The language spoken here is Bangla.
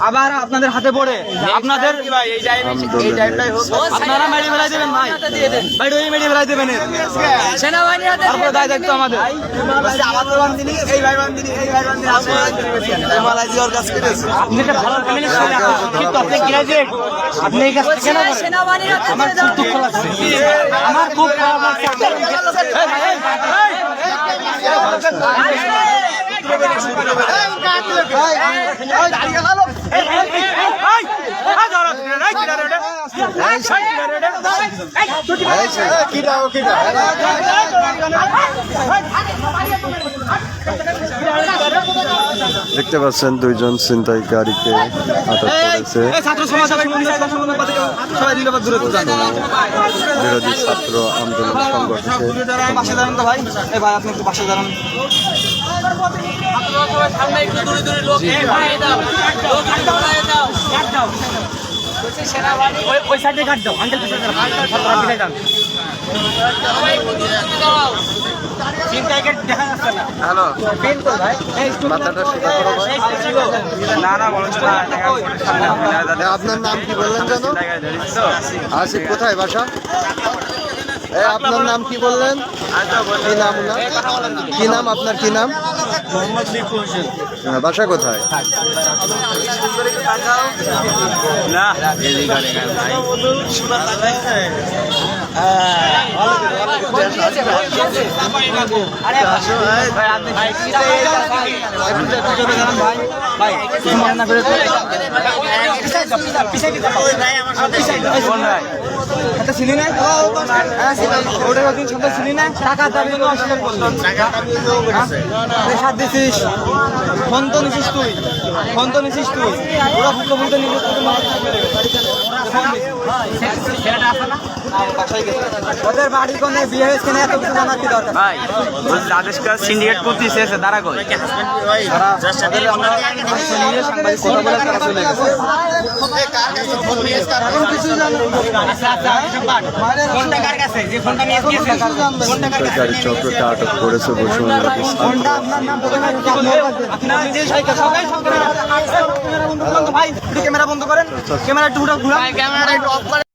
আবার আপনাদের হাতে পড়ে আপনাদের আপনারা মেরে বেড়াই দেবেন ভাই। ভাই ওই মেরে বেড়াই দেবেন এর। তারপরে দায় দায়িত্ব আমাদের। আপনি আমার খুব খারাপ লাগছে। এই ভাই, দেখতে পাচ্ছেন দুইজন ছিনতাইকারীকে আটক করেছে। বিরোধী ছাত্র আন্দোলন সংগঠকে পাশে দাঁড়ান তো ভাই। এই আপনি একটু পাশে দাঁড়ান। ওই সাইডে কাট দাও আঙ্কেল পিছনে ছাত্ররা হ্যালো। মাথাটা সোজা করো না না আপনার নাম কি বললেন যেন? আসিফ কোথায় বাসা? আপনার নাম কি বললেন? কি নাম? কি নাম আপনার কি নাম? হ্যাঁ, বাসা কোথায়? না মনে না করে এটা চিনি না ওটার ওদিন সন্ধ্যা চিনি না টাকা দাবি জন্য অস্বীকার করলাম সাত দিছিস ফোন তো নিছিস তুই ফোন তো নিছিস তুই ওরা মারা ওদের বাড়ি কোনে বিয়ে হয়েছে না এত কিছু জানার কি দরকার? ভাই বলছি আদেশকা সিন্ডিকেট করতেছে এসে দাঁড়া কই? নিয়ে সাংবাদিক কথা বলে তারা চলে গেছে এখন কিছু জানো ফোনটা কার কাছে যে ফোনটা নিয়ে গিয়েছে ফোনটা কার কাছে ছিনতাইকারী চক্রকে আটক করেছে ক্যামেরা বন্ধ করেন ক্যামেরা একটু ঘুরা ঘুরা ক্যামেরা অফ